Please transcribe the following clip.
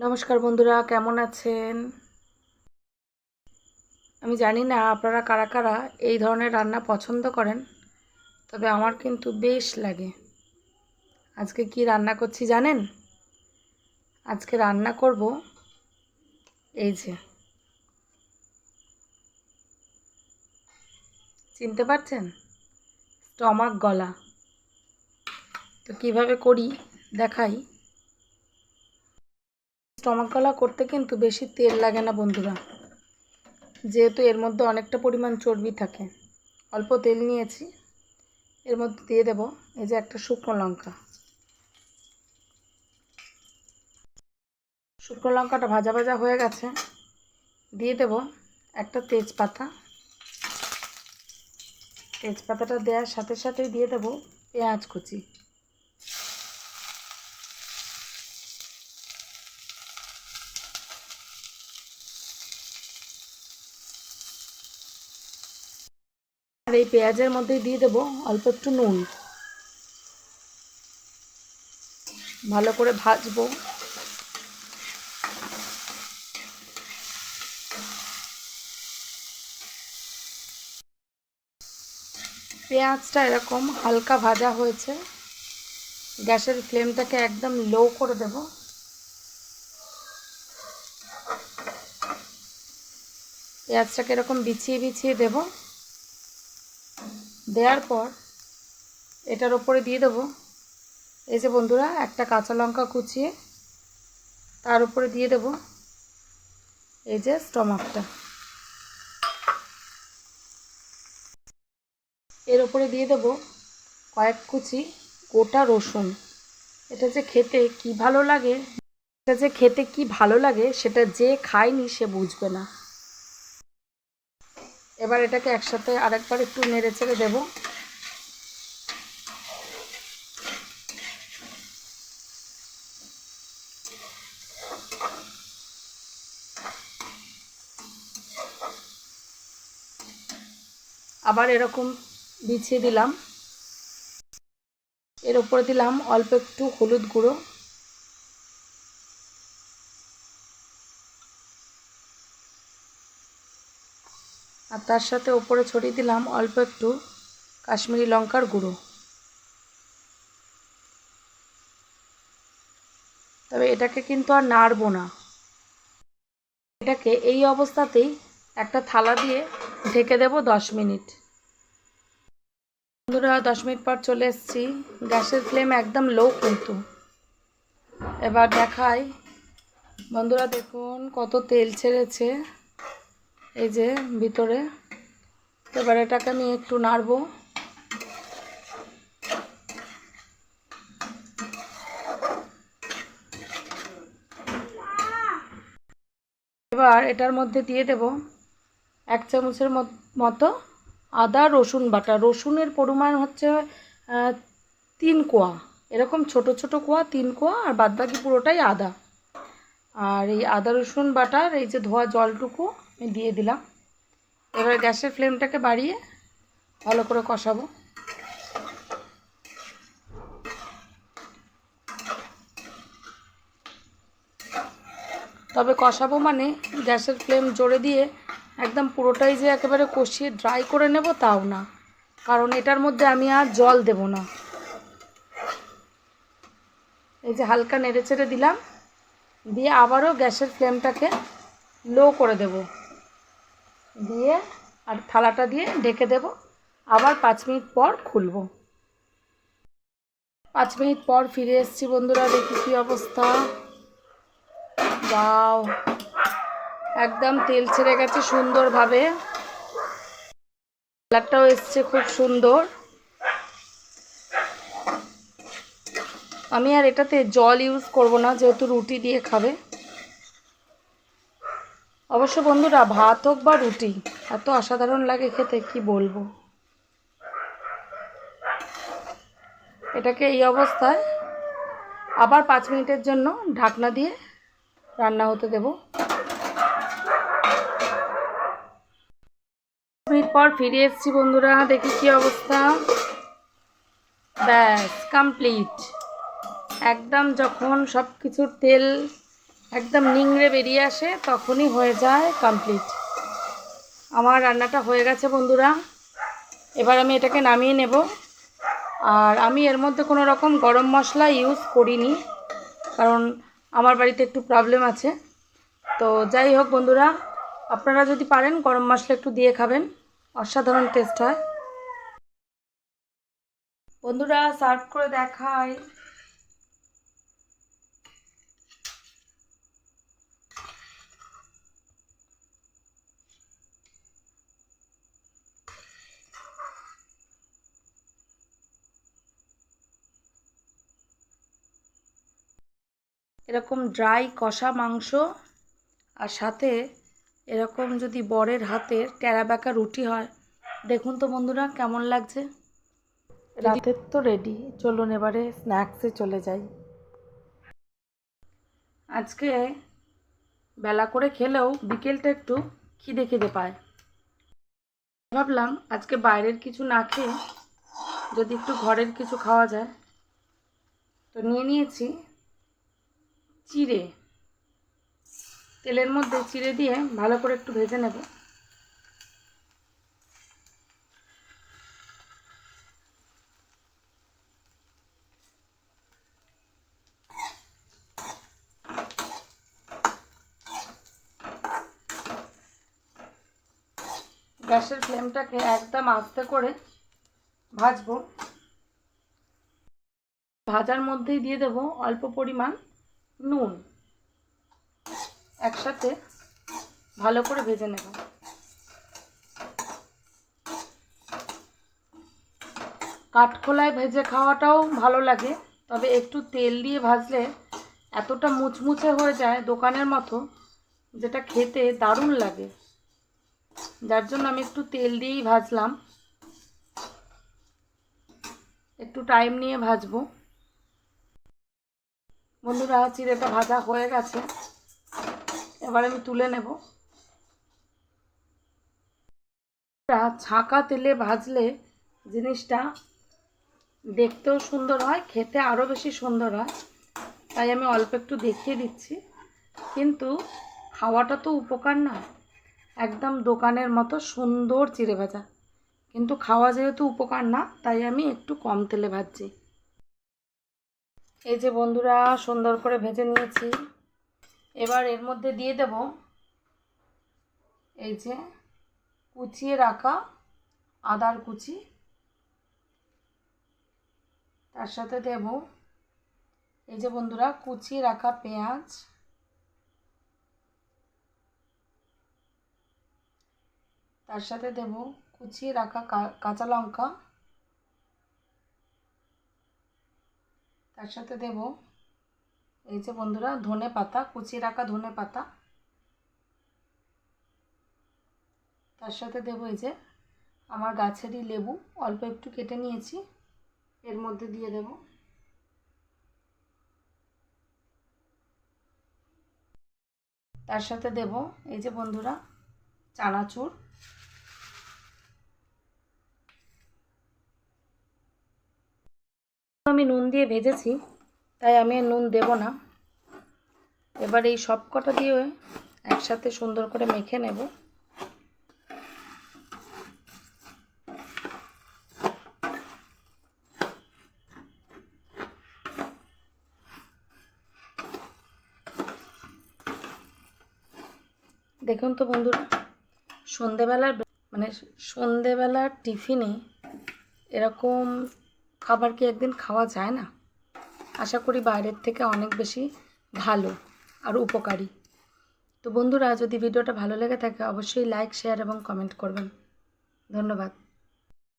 নমস্কার বন্ধুরা, কেমন আছেন? আমি জানি না আপনারা কারা কারা এই ধরনের রান্না পছন্দ করেন, তবে আমার কিন্তু বেশ লাগে। আজকে কি রান্না করছি জানেন? আজকে রান্না করব এই যে। চিনতে পারছেন? স্টমাক গলা। তো কীভাবে করি দেখাই। স্টমাক গলা করতে কিন্তু বেশি তেল লাগে না বন্ধুরা। যেহেতু এর মধ্যে অনেকটা পরিমাণ চর্বি থাকে। অল্প তেল নিয়েছি। এর মধ্যে দিয়ে দেব এই যে একটা শুকনো লঙ্কা। শুকনো লঙ্কাটা ভাজা ভাজা হয়ে গেছে। দিয়ে দেব একটা তেজপাতা। তেজপাতাটা দেওয়ার সাথে সাথেই দিয়ে দেব পেঁয়াজ কুচি। আর এই পেঁয়াজের মধ্যে দিয়ে দেব অল্প একটু নুন। ভালো করে ভাজবো। পেঁয়াজটা এরকম হালকা ভাজা হয়েছে। গ্যাসের ফ্লেমটাকে একদম লো করে দেব। পেঁয়াজটাকে এরকম বিছিয়ে বিছিয়ে দেবো। দেওয়ার পর এটার ওপরে দিয়ে দেবো। এই যে বন্ধুরা, একটা কাঁচা লঙ্কা কুচিয়ে তার উপরে দিয়ে দেব। এই যে স্টমাকটা। এর ওপরে দিয়ে দেব কয়েক কুচি গোটা রসুন। এটা যে খেতে কি ভালো লাগে, এটা যে খেতে কি ভালো লাগে, সেটা যে খায়নি সে বুঝবে না। এবার এটাকে একসাথে আরেকবার একটু নেড়ে চেড়ে দেবো। আবার এরকম বিছিয়ে দিলাম। এর উপরে দিলাম অল্প একটু হলুদ গুঁড়ো। আর তার সাথে ওপরে ছড়িয়ে দিলাম অল্প একটু কাশ্মীরি লঙ্কার গুঁড়ো। তবে এটাকে কিন্তু আর নাড়বো না। এটাকে এই অবস্থাতেই একটা থালা দিয়ে ঢেকে দেব দশ মিনিট। বন্ধুরা, দশ মিনিট পর চলে এসেছি। গ্যাসের ফ্লেম একদম লো কিন্তু। এবার দেখাই। বন্ধুরা, দেখুন কত তেল ছেড়েছে। এই যে ভিতরে। এবার এটাকে আমি একটু নাড়বো। এবার এটার মধ্যে দিয়ে দেব এক চামচের মতো আদা, রসুন বাটা। রসুনের পরিমাণ হচ্ছে তিন কোয়া। এরকম ছোট ছোট কোয়া, তিন কোয়া, আর বাদবাকি পুরোটাই আদা। আর এই আদা, রসুন বাটার এই যে ধোয়া জলটুকু আমি দিয়ে দিলাম। এবার গ্যাসের ফ্লেমটাকে বাড়িয়ে ভালো করে কষাবো। তবে কষাবো মানে গ্যাসের ফ্লেম জোরে দিয়ে একদম পুরোটাই যে একেবারে কষিয়ে ড্রাই করে নেব তাও না। কারণ এটার মধ্যে আমি আর জল দেব না। এই যে হালকা নেড়ে চেড়ে দিলাম। দিয়ে আবারও গ্যাসের ফ্লেমটাকে লো করে দেব। দিয়ে আর থালাটা দিয়ে ঢেকে দেব। আবার পাঁচ মিনিট পর খুলব। পাঁচ মিনিট পর ফিরে এসেছি বন্ধুরা, দেখি কী অবস্থা। বাও একদম তেল ছেড়ে গেছে সুন্দরভাবে। কালারটাও এসছে খুব সুন্দর। আমি আর এটাতে জল ইউজ করব না, যেহেতু রুটি দিয়ে খাবে। অবশ্য বন্ধুরা, ভাত হোক বা রুটি, এত অসাধারণ লাগে খেতে, কি বলব? এটাকে এই অবস্থায় আবার পাঁচ মিনিটের জন্য ঢাকনা দিয়ে রান্না হতে দেব। মিনিট পর ফিরে এসেছি বন্ধুরা, দেখি কি অবস্থা। ব্যাস কমপ্লিট একদম যখন সব কিছুর তেল একদম নিংড়ে বেরিয়ে আসে, তখনই হয়ে যায় কমপ্লিট আমার রান্নাটা হয়ে গেছে বন্ধুরা। এবার আমি এটাকে নামিয়ে নেব। আর আমি এর মধ্যে কোনো রকম গরম মশলা ইউজ করিনি, কারণ আমার বাড়িতে একটু প্রবলেম আছে। তো যাই হোক বন্ধুরা, আপনারা যদি পারেন গরম মশলা একটু দিয়ে খাবেন, অসাধারণ টেস্ট হয়। বন্ধুরা সার্ভ করে দেখাই। এরকম ড্রাই কষা মাংস আর সাথে এরকম যদি বরের হাতের টেরা বেঁকা রুটি হয় দেখুন তো বন্ধুরা কেমন লাগছে। রাতের তো রেডি চলুন এবারে স্ন্যাক্সে চলে যাই। আজকে বেলা করে খেলেও বিকেলটা একটু খিদে খিদে পায়। ভাবলাম আজকে বাইরের কিছু না খেয়ে যদি একটু ঘরের কিছু খাওয়া যায় তো নিয়ে নিয়েছি চিড়ে। তেলের মধ্যে চিড়ে দিয়ে ভালো করে একটু ভেজে নেব। গ্যাসের ফ্লেমটাকে একদম আস্তে করে ভাজবো। ভাজার মধ্যেই দিয়ে দেব অল্প পরিমাণ নুন একসাথে ভালো করে ভেজে নেব। কাঠখোলায় ভেজে খাওয়াটাও ভালো লাগে, তবে একটু তেল দিয়ে ভাজলে এতটা মুচমুচে হয়ে যায় দোকানের মতো, যেটা খেতে দারুণ লাগে। যার জন্য আমি একটু তেল দিয়েই ভাজলাম। একটু টাইম নিয়ে ভাজবো। বন্ধুরা, চিড়েটা ভাজা হয়ে গেছে। এবার আমি তুলে নেব। ছাঁকা তেলে ভাজলে জিনিসটা দেখতেও সুন্দর হয়, খেতে আরও বেশি সুন্দর হয়। তাই আমি অল্প একটু দেখিয়ে দিচ্ছি। কিন্তু খাওয়াটা তো উপকার না। একদম দোকানের মতো সুন্দর চিড়ে ভাজা। কিন্তু খাওয়া যেহেতু উপকার না, তাই আমি একটু কম তেলে ভাজছি। এই যে বন্ধুরা, সুন্দর করে ভেজে নিয়েছি। এবার এর মধ্যে দিয়ে দেব এই যে কুচিয়ে রাখা আদার কুচি। তার সাথে দেব এই যে বন্ধুরা, কুচিয়ে রাখা পেঁয়াজ। তার সাথে দেব কুচিয়ে রাখা কাঁচা লঙ্কা। তার সাথে দেব এই যে বন্ধুরা, ধনে পাতা, কুচিয়ে রাখা ধনে পাতা। তার সাথে দেবো এই যে আমার গাছেরই লেবু, অল্প একটু কেটে নিয়েছি, এর মধ্যে দিয়ে দেব। তার সাথে দেব এই যে বন্ধুরা, চানাচুর। আমি নুন দিয়ে ভেজেছি, তাই আমি নুন দেব না। এবার এই সব কটা দিয়ে একসাথে সুন্দর করে মেখে নেব। দেখুন তো বন্ধুরা, সন্ধেবেলার মানে সন্ধেবেলার টিফিনে এরকম খাবার কি একদিন খাওয়া যায় না? আশা করি বাইরের থেকে অনেক বেশি ভালো আর উপকারী। তো বন্ধুরা, যদি ভিডিওটা ভালো লেগে থাকে, অবশ্যই লাইক শেয়ার এবং কমেন্ট করবেন। ধন্যবাদ।